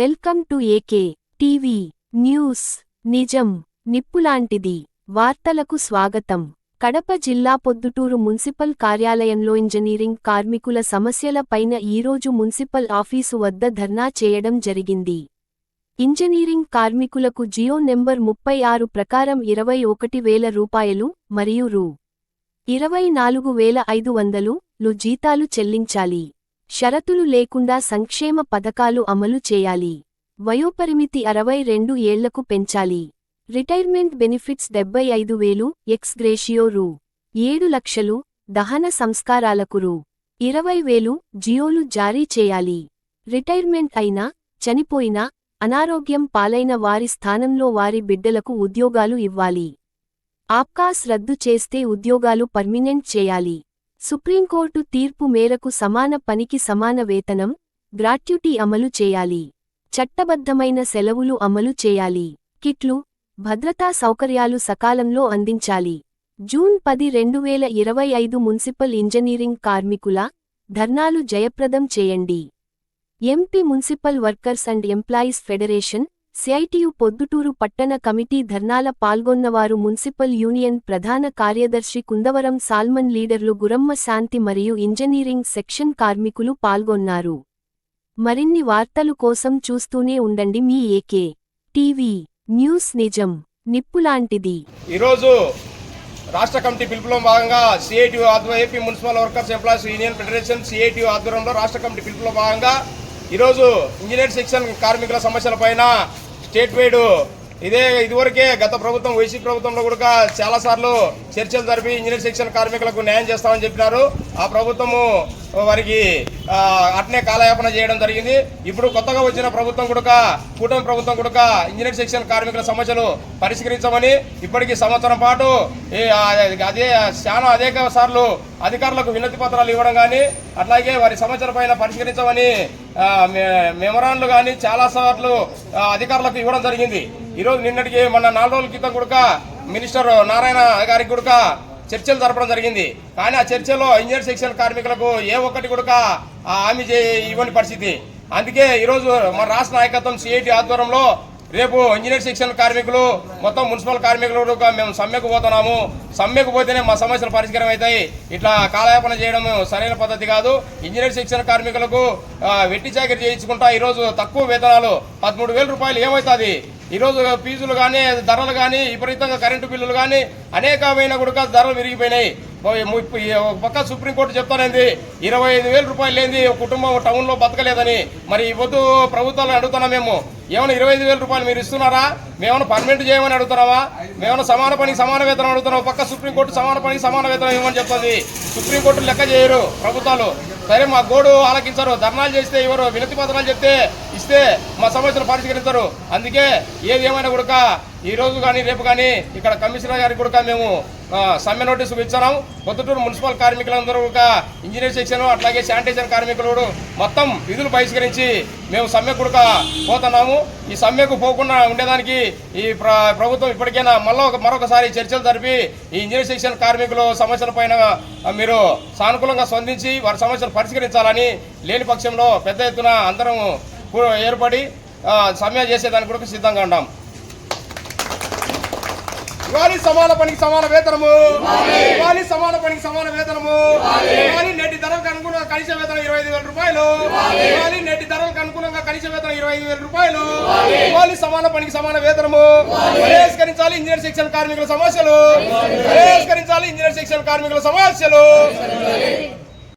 Welcome to AK TV news. నిజం నిప్పులాంటిది. వార్తలకు స్వాగతం. కడప జిల్లా పొద్దుటూరు మున్సిపల్ కార్యాలయంలో ఇంజనీరింగ్ కార్మికుల సమస్యల పైన ఈరోజు మున్సిపల్ ఆఫీసు వద్ద ధర్నా చేయడం జరిగింది. ఇంజనీరింగ్ కార్మికులకు జియో నెంబర్ ముప్పై ఆరు ప్రకారం ఇరవై ఒకటి వేల రూపాయలు మరియు రూ. ఇరవై నాలుగు వేల ఐదు వందలు లు జీతాలు చెల్లించాలి. షరతులు లేకుండా సంక్షేమ పథకాలు అమలు చేయాలి. వయోపరిమితి అరవై రెండు ఏళ్ళకు పెంచాలి. రిటైర్మెంట్ బెనిఫిట్స్ డెబ్బై ఐదు వేలు ఎక్స్ గ్రేషియో రూ. ఏడు లక్షలు దహన సంస్కారాలకు రూ. ఇరవై వేలు జియోలు జారీ చేయాలి. రిటైర్మెంట్ అయినా చనిపోయినా అనారోగ్యం పాలైన వారి స్థానంలో వారి బిడ్డలకు ఉద్యోగాలు ఇవ్వాలి. ఆప్కాస్ రద్దు చేస్తే ఉద్యోగాలు పర్మినెంట్ చేయాలి. సుప్రీంకోర్టు తీర్పు మేరకు సమాన పనికి సమాన వేతనం గ్రాట్యుటీ అమలు చేయాలి. చట్టబద్ధమైన సెలవులు అమలు చేయాలి. కిట్లు భద్రతా సౌకర్యాలు సకాలంలో అందించాలి. జూన్ పది రెండు వేల ఇరవై ఐదు మున్సిపల్ ఇంజనీరింగ్ కార్మికుల ధర్నాలు జయప్రదం చేయండి. MP municipal workers and employees federation CITU Proddatur పట్టణ కమిటీ ధర్నాల పాల్గొన్నవారు మున్సిపల్ యూనియన్ ప్రధాన కార్యదర్శి కుందవరం సాల్మన్ లీడర్లు గురమ్మ శాంతి మరియు ఇంజనీరింగ్ సెక్షన్ కార్మికులు పాల్గొన్నారు. మరిన్ని వార్తలు కోసం చూస్తూనే ఉండండి మీ ఏకే టీవీ న్యూస్ నిజం నిప్పులాంటిది. ఈరోజు రాష్ట్ర కమిటీ పిలుపులో భాగంగా సిఐటి ఆధ్వర్యం AP municipal workers employees union federation CIT ఆధ్వర్యంలో రాష్ట్ర కమిటీ పిలుపులో భాగంగా ఈరోజు ఇంజనీర్ సెక్షన్ కార్మికుల సమస్యలపైన స్టేట్ వైడ్ ఇదే ఇదివరకే గత ప్రభుత్వం వైసీపీ ప్రభుత్వంలో కూడా చాలా సార్లు చర్చలు జరిపి ఇంజనీర్ సెక్షన్ కార్మికులకు న్యాయం చేస్తామని చెప్పినారు. ఆ ప్రభుత్వము వారికి అట్నే కాలయాపన చేయడం జరిగింది. ఇప్పుడు కొత్తగా వచ్చిన ప్రభుత్వం కూడా కూటమి ప్రభుత్వం కూడా ఇంజనీర్ సెక్షన్ కార్మికుల సమస్యలు పరిష్కరించమని ఇప్పటికీ సంవత్సరం పాటు అదే చాలా అనేక సార్లు అధికారులకు వినతి పత్రాలు ఇవ్వడం కానీ అట్లాగే వారి సమస్యల పైన పరిష్కరించమని మెమరాన్లు కానీ చాలా సార్లు అధికారులకు ఇవ్వడం జరిగింది. ఈరోజు నిన్నటికి మొన్న నాలుగు రోజుల క్రితం కూడా మినిస్టర్ నారాయణ గారికి కూడా చర్చలు జరపడం జరిగింది. కానీ ఆ చర్చలో ఇంజనీర్ సెక్షన్ కార్మికులకు ఏ ఒక్కటి కూడా ఆ హామీ ఇవ్వని పరిస్థితి. అందుకే ఈరోజు మన రాష్ట్ర నాయకత్వం సిఐటి ఆధ్వర్యంలో రేపు ఇంజనీర్ శిక్షణ కార్మికులు మొత్తం మున్సిపల్ కార్మికులు మేము సమ్మెకు పోతున్నాము. సమ్మెకు పోతేనే మా సమస్యలు పరిష్కారం అవుతాయి. ఇట్లా కాలయాపన చేయడం సరైన పద్ధతి కాదు. ఇంజనీర్ శిక్షణ కార్మికులకు వెట్టి చాకరీ చేయించుకుంటా ఈరోజు తక్కువ వేతనాలు పదమూడు వేల రూపాయలు ఏమవుతుంది? ఈరోజు ఫీజులు కానీ ధరలు కానీ విపరీతంగా కరెంటు బిల్లులు కానీ అనేకమైన కూడా ధరలు విరిగిపోయినాయి. ఒక పక్క సుప్రీంకోర్టు చెప్తానేది? ఇరవై ఐదు వేల రూపాయలు లేని ఒక కుటుంబం టౌన్లో బతకలేదని. మరి ఈ ప్రభుత్వాలను అడుగుతున్నాం మేము. ఏమైనా ఇరవై ఐదు వేల రూపాయలు మీరు ఇస్తున్నారా? మేమైనా పర్మనెంట్ చేయమని అడుగుతున్నావా? మేమైనా సమాన పనికి సమాన వేతనం అడుగుతున్నాం పక్క సుప్రీంకోర్టు సమాన పనికి సమాన వేతనం ఇవ్వమని చెప్తుంది. సుప్రీంకోర్టు లెక్క చేయరు ప్రభుత్వాలు. సరే మా గోడు ఆలకించరు. ధర్నాలు చేస్తే ఎవరు? వినతి పత్రాలు చెప్తే ఇస్తే మా సమస్యలు పరిష్కరించరు అందుకే ఏది ఏమైనా కూడా ఈరోజు కానీ రేపు కానీ ఇక్కడ కమిషనర్ గారికి కూడా మేము సమ్మె నోటీసు ఇచ్చాము పొద్దుటూరు మున్సిపల్ కార్మికులందరూ ఒక ఇంజనీర్ సెక్షన్ అట్లాగే శానిటేషన్ కార్మికులు మొత్తం విధులు బహిష్కరించి మేము సమ్మె కూడా పోతున్నాము. ఈ సమ్మెకు పోకుండా ఉండేదానికి ఈ ప్రభుత్వం ఇప్పటికైనా మళ్ళీ ఒక మరొకసారి చర్చలు జరిపి ఈ ఇంజనీర్ సెక్షన్ కార్మికుల సమస్యల పైన మీరు సానుకూలంగా స్పందించి వారి సమస్యలు పరిష్కరించాలని లేని పక్షంలో పెద్ద ఎత్తున అందరం ఏర్పడి సమ్మె చేసేదానికి కూడా సిద్ధంగా ఉన్నాం. ఇవ్వాలి సమాన పనికి సమాన వేతనము. ఇవ్వాలి సమాన పనికి సమాన వేతనము. ఇవ్వాలి నేటి ధరలకు అనుగుణంగా కనీస వేతనం ఇరవై ఐదు వేల రూపాయలు. ఇవ్వాలి నేటి ధరలకు అనుగుణంగా కనీస వేతనం ఇరవై ఐదు వేల రూపాయలు. ఇవ్వాలి సమాన పనికి సమాన వేతనము. పరిష్కరించాలి ఇంజనీర్ సెక్షన్ కార్మికుల సమస్యలు. పరిష్కరించాలి. ఇంజనీర్ సెక్షన్ కార్మికుల సమస్యలు.